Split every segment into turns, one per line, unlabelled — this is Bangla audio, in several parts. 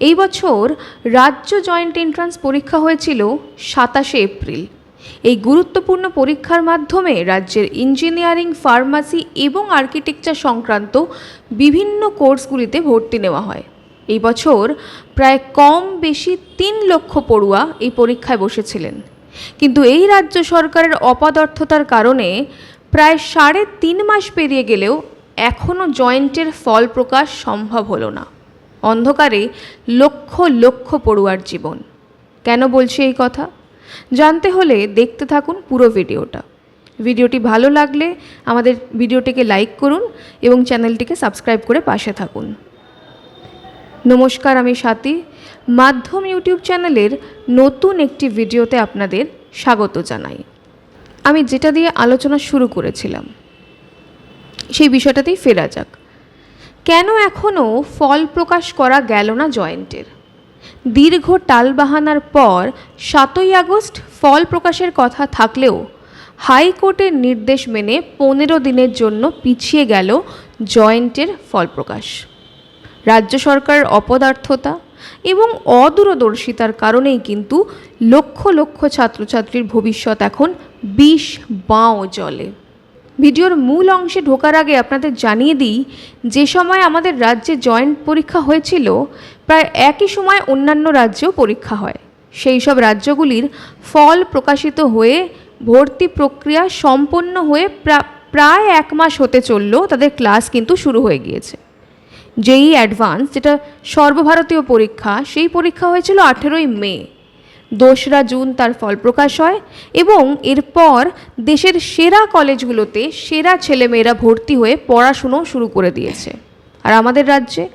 এই বছর রাজ্য জয়েন্ট এন্ট্রান্স পরীক্ষা হয়েছিল সাতাশে এপ্রিল। এই গুরুত্বপূর্ণ পরীক্ষার মাধ্যমে রাজ্যের ইঞ্জিনিয়ারিং, ফার্মাসি এবং আর্কিটেকচার সংক্রান্ত বিভিন্ন কোর্সগুলিতে ভর্তি নেওয়া হয়। এই বছর প্রায় কম বেশি তিন লক্ষ পড়ুয়া এই পরীক্ষায় বসেছিলেন। কিন্তু এই রাজ্য সরকারের অপদার্থতার কারণে প্রায় সাড়ে তিন মাস পেরিয়ে গেলেও এখনও জয়েন্টের ফল প্রকাশ সম্ভব হলো না। অন্ধকারে লক্ষ লক্ষ পড়ুয়ার জীবন। কেন বলছি এই কথা? জানতে হলে দেখতে থাকুন পুরো ভিডিওটা। ভিডিওটি ভালো লাগলে আমাদের ভিডিওটিকে লাইক করুন এবং চ্যানেলটিকে সাবস্ক্রাইব করে পাশে থাকুন। নমস্কার, আমি স্বাতী। মাধ্যম ইউটিউব চ্যানেলের নতুন একটি ভিডিওতে আপনাদের স্বাগত জানাই। আমি যেটা দিয়ে আলোচনা শুরু করেছিলাম, সেই বিষয়টাতেই ফেরা যাক। কেন এখনও ফল প্রকাশ করা গেল না জয়েন্টের দীর্ঘ টালবাহানার পর সাতই আগস্ট ফল প্রকাশের কথা থাকলেও হাইকোর্টের নির্দেশ মেনে পনেরো দিনের জন্য পিছিয়ে গেল জয়েন্টের ফল প্রকাশ। রাজ্য সরকারের অপদার্থতা এবং অদূরদর্শিতার কারণেই কিন্তু লক্ষ লক্ষ ছাত্রছাত্রীর ভবিষ্যৎ এখন বিষ বাঁও জলে। ভিডিওর মূল অংশে ঢোকার আগে আপনাদের জানিয়ে দিই, যে সময় আমাদের রাজ্যে জয়েন্ট পরীক্ষা হয়েছিল, প্রায় একই সময় অন্যান্য রাজ্যেও পরীক্ষা হয়। সেই সব রাজ্যগুলির ফল প্রকাশিত হয়ে ভর্তি প্রক্রিয়া সম্পন্ন হয়ে প্রা- প্রায় এক মাস হতে চলল, তাদের ক্লাস কিন্তু শুরু হয়ে গিয়েছে। জেই অ্যাডভান্স, যেটা সর্বভারতীয় পরীক্ষা, সেই পরীক্ষা হয়েছিল আঠেরোই মে। দোসরা জুন তার ফল প্রকাশ হয় এবং এরপর দেশের সেরা কলেজগুলোতে সেরা ছেলেমেয়েরা ভর্তি হয়ে পড়াশুনো শুরু করে দিয়েছে। আর আমাদের রাজ্যে?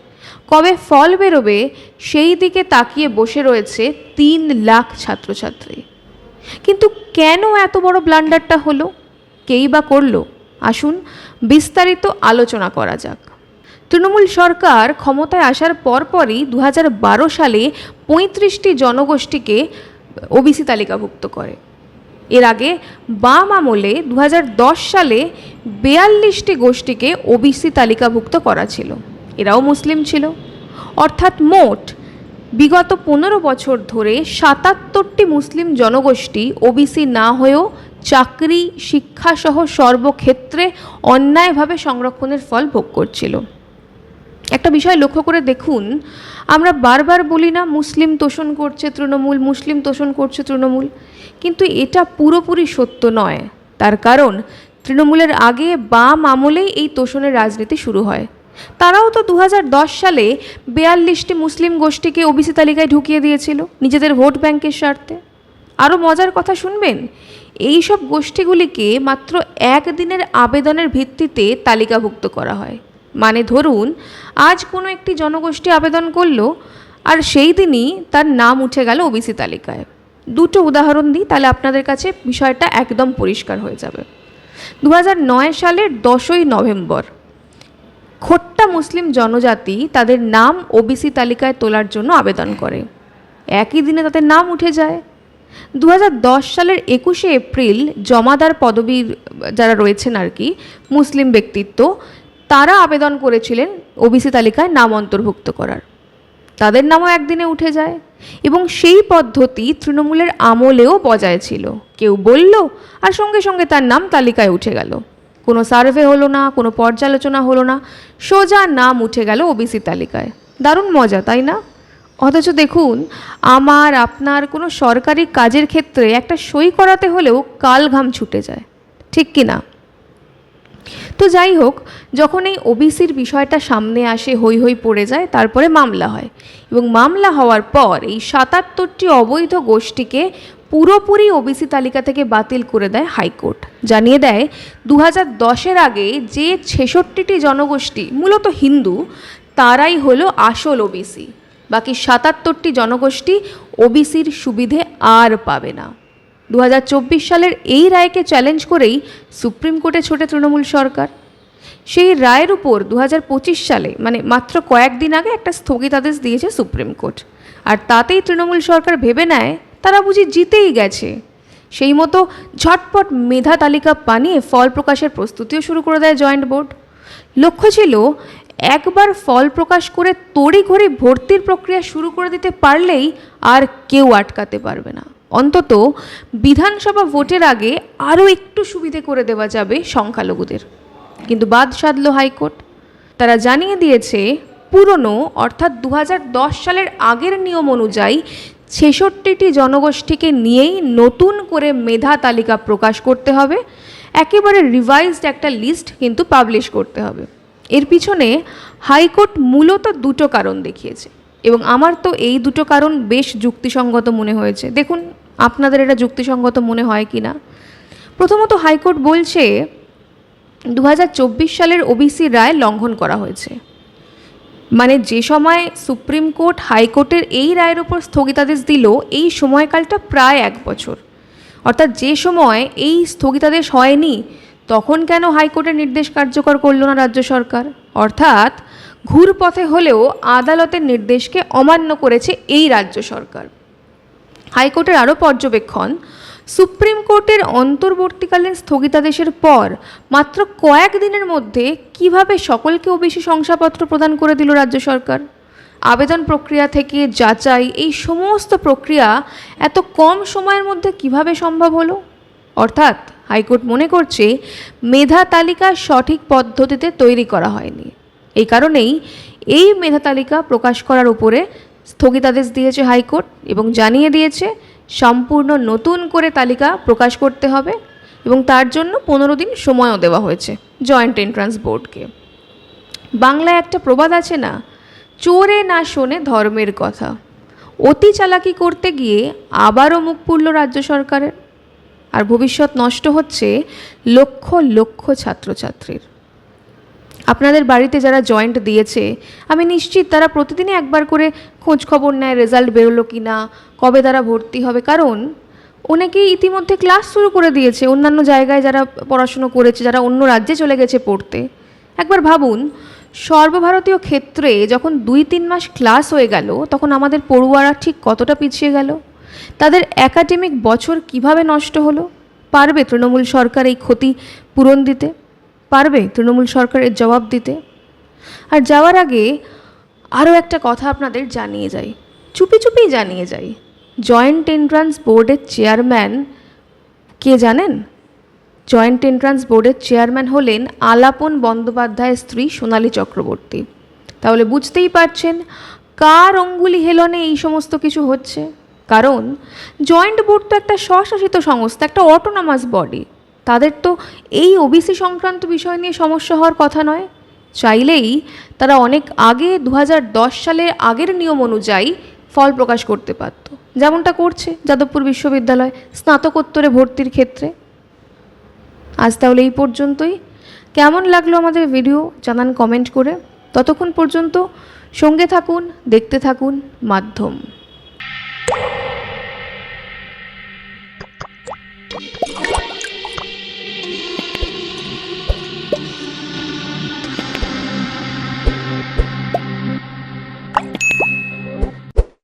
কবে ফল বেরোবে সেই দিকে তাকিয়ে বসে রয়েছে তিন লাখ ছাত্রছাত্রী। কিন্তু কেন এত বড় ব্লান্ডারটা হলো? কেই বা করল? আসুন বিস্তারিত আলোচনা করা যাক। তৃণমূল সরকার ক্ষমতায় আসার পরপরই দু হাজার বারো সালে পঁয়ত্রিশটি জনগোষ্ঠীকে ওবিসি তালিকাভুক্ত করে। এর আগে বাম আমলে দু হাজার দশ সালে বেয়াল্লিশটি গোষ্ঠীকে ওবিসি তালিকাভুক্ত করা ছিল। এরাও মুসলিম ছিল। অর্থাৎ মোট বিগত পনেরো বছর ধরে সাতাত্তরটি মুসলিম জনগোষ্ঠী ওবিসি না হয়েও চাকরি, শিক্ষাসহ সর্বক্ষেত্রে অন্যায়ভাবে সংরক্ষণের ফল ভোগ করছিল। একটা বিষয় লক্ষ্য করে দেখুন, আমরা বারবার বলি না, মুসলিম তোষণ করছে তৃণমূল, মুসলিম তোষণ করছে তৃণমূল। কিন্তু এটা পুরোপুরি সত্য নয়। তার কারণ, তৃণমূলের আগে বাম আমলেই এই তোষণের রাজনীতি শুরু হয়। তারাও তো দু হাজার দশ সালে বেয়াল্লিশটি মুসলিম গোষ্ঠীকে ওবিসি তালিকায় ঢুকিয়ে দিয়েছিল, নিজেদের ভোট ব্যাংকের স্বার্থে। আরও মজার কথা শুনবেন এই সব গোষ্ঠীগুলিকে মাত্র একদিনের আবেদনের ভিত্তিতে তালিকাভুক্ত করা হয়। মানে ধরুন, আজ কোনো একটি জনগোষ্ঠী আবেদন করল আর সেই দিনই তার নাম উঠে গেল ওবিসি তালিকায়। দুটো উদাহরণ দিই, তাহলে আপনাদের কাছে বিষয়টা একদম পরিষ্কার হয়ে যাবে। দু সালের দশই নভেম্বর, খোট্টা মুসলিম জনজাতি তাদের নাম ওবিসি তালিকায় তোলার জন্য আবেদন করে। একই দিনে তাদের নাম উঠে যায়। দু হাজার দশ সালের একুশে এপ্রিল জমাদার পদবীর যারা রয়েছেন আর কি, মুসলিম ব্যক্তিত্ব তারা আবেদন করেছিলেন ওবিসি তালিকায় নাম অন্তর্ভুক্ত করার। তাদের নামও একদিনে উঠে যায় এবং সেই পদ্ধতি তৃণমূলের আমলেও বজায় ছিল। কেউ বলল আর সঙ্গে সঙ্গে তার নাম তালিকায় উঠে গেল। কোনো সার্ভে হলো না, কোনো পর্যালোচনা হলো না, সোজা নাম উঠে গেল ওবিসি তালিকায়। দারুণ মজা, তাই না? অথচ দেখুন, আমার, আপনার কোনো সরকারি কাজের ক্ষেত্রে একটা সই করাতে হলেও কাল ঘাম ছুটে যায়। ঠিক কি না? তো যাই হোক, যখন এই ওবিসির বিষয়টা সামনে আসে হই হই পড়ে যায়, তারপরে মামলা হয়। এবং মামলা হওয়ার পর এই সাতাত্তরটি অবৈধ গোষ্ঠীকে পুরোপুরি ওবিসি তালিকা থেকে বাতিল করে দেয় হাইকোর্ট। জানিয়ে দেয় দু হাজার দশের আগে যে ছেষট্টিটি জনগোষ্ঠী, মূলত হিন্দু, তারাই হলো আসল ওবিসি। বাকি সাতাত্তরটি জনগোষ্ঠী ওবিসির সুবিধে আর পাবে না। দু হাজার চব্বিশ সালের এই রায়কে চ্যালেঞ্জ করেই সুপ্রিম কোর্টে ছোটে তৃণমূল সরকার। সেই রায়ের উপর দু হাজার পঁচিশ সালে মানে মাত্র কয়েকদিন আগে একটা স্থগিতাদেশ দিয়েছে সুপ্রিম কোর্ট। আর তাতেই তৃণমূল সরকার ভেবে নেয়, তারা বুঝি জিতেই গেছে। সেই মতো ঝটপট মেধা তালিকা বানিয়ে ফল প্রকাশের প্রস্তুতিও শুরু করে দেয় জয়েন্ট বোর্ড। লক্ষ্য ছিল, একবার ফল প্রকাশ করে তড়িঘড়ি ভর্তির প্রক্রিয়া শুরু করে দিতে পারলেই আর কেউ আটকাতে পারবে না। অন্তত বিধানসভা ভোটের আগে আরও একটু সুবিধে করে দেওয়া যাবে সংখ্যালঘুদের। কিন্তু বাদ সাধল হাইকোর্ট। তারা জানিয়ে দিয়েছে, পুরনো অর্থাৎ দু হাজার দশ সালের আগের নিয়ম অনুযায়ী ছেষট্টিটি জনগোষ্ঠীকে নিয়েই নতুন করে মেধা তালিকা প্রকাশ করতে হবে। একেবারে রিভাইজড একটা লিস্ট কিন্তু পাবলিশ করতে হবে। এর পিছনে হাইকোর্ট মূলত দুটো কারণ দেখিয়েছে। এবং আমার তো এই দুটো কারণ বেশ যুক্তিসঙ্গত মনে হয়েছে। দেখুন আপনাদের এটা যুক্তিসঙ্গত মনে হয় কি না? প্রথমত হাইকোর্ট বলছে দু হাজার চব্বিশ সালের ওবিসি রায় লঙ্ঘন করা হয়েছে। মানে যে সময় সুপ্রিম কোর্ট হাইকোর্টের এই রায়ের ওপর স্থগিতাদেশ দিল, এই সময়কালটা প্রায় এক বছর। অর্থাৎ যে সময় এই স্থগিতাদেশ হয়নি, তখন কেন হাইকোর্টের নির্দেশ কার্যকর করল না রাজ্য সরকার? অর্থাৎ ঘুরপথে হলেও আদালতের নির্দেশকে অমান্য করেছে এই রাজ্য সরকার। হাইকোর্টের আরও পর্যবেক্ষণ, সুপ্রিম কোর্টের অন্তর্বর্তীকালীন স্থগিতাদেশের পর মাত্র কয়েক দিনের মধ্যে কীভাবে সকলকে ওবিসি শংসাপত্র প্রদান করে দিল রাজ্য সরকার? আবেদন প্রক্রিয়া থেকে যাচাই, এই সমস্ত প্রক্রিয়া এত কম সময়ের মধ্যে কীভাবে সম্ভব হলো? অর্থাৎ হাইকোর্ট মনে করছে মেধা তালিকা সঠিক পদ্ধতিতে তৈরি করা হয়নি। এই কারণেই এই মেধা তালিকা প্রকাশ করার উপরে স্থগিতাদেশ দিয়েছে হাইকোর্ট এবং জানিয়ে দিয়েছে সম্পূর্ণ নতুন করে তালিকা প্রকাশ করতে হবে এবং তার জন্য পনেরো দিন সময়ও দেওয়া হয়েছে জয়েন্ট এন্ট্রান্স বোর্ডকে। বাংলায় একটা প্রবাদ আছে না, চোরে না শোনে ধর্মের কথা। অতি চালাকি করতে গিয়ে আবারও মুখ পুড়ল রাজ্য সরকারের। আর ভবিষ্যৎ নষ্ট হচ্ছে লক্ষ লক্ষ ছাত্রছাত্রীর। আপনাদের বাড়িতে যারা জয়েন্ট দিয়েছে, আমি নিশ্চিত তারা প্রতিদিনই একবার করে খোঁজ খবর নেয় রেজাল্ট বেরোলো কি না কবে তারা ভর্তি হবে। কারণ অনেকেই ইতিমধ্যে ক্লাস শুরু করে দিয়েছে, অন্যান্য জায়গায় যারা পড়াশুনো করেছে, যারা অন্য রাজ্যে চলে গেছে পড়তে। একবার ভাবুন, সর্বভারতীয় ক্ষেত্রে যখন দুই তিন মাস ক্লাস হয়ে গেল, তখন আমাদের পড়ুয়ারা ঠিক কতটা পিছিয়ে গেল? তাদের একাডেমিক বছর কীভাবে নষ্ট হলো? পারবে তৃণমূল সরকার এই ক্ষতি পূরণ দিতে? পারবে তৃণমূল সরকারের জবাব দিতে? আর যাওয়ার আগে আরও একটা কথা আপনাদের জানিয়ে যাই। চুপি চুপি জানিয়ে যাই। জয়েন্ট এন্ট্রান্স বোর্ডের চেয়ারম্যান কে জানেন? জয়েন্ট এন্ট্রান্স বোর্ডের চেয়ারম্যান হলেন আলাপন বন্দ্যোপাধ্যায়ের স্ত্রী সোনালী চক্রবর্তী। তাহলে বুঝতেই পারছেন কার অঙ্গুলি হেলনে এই সমস্ত কিছু হচ্ছে। কারণ জয়েন্ট বোর্ড তো একটা স্বশাসিত সংস্থা, একটা অটোনমাস বডি তাদের তো এই ওবিসি সংক্রান্ত বিষয় নিয়ে সমস্যা হওয়ার কথা নয়। চাইলেই তারা অনেক আগে দু সালের আগের নিয়ম অনুযায়ী ফল প্রকাশ করতে পারত। যেমনটা করছে যাদবপুর বিশ্ববিদ্যালয় স্নাতকোত্তরে ভর্তির ক্ষেত্রে। আজ তাহলে এই পর্যন্তই। কেমন লাগল আমাদের ভিডিও জানান কমেন্ট করে। ততক্ষণ পর্যন্ত সঙ্গে থাকুন, দেখতে থাকুন, মাধ্যম।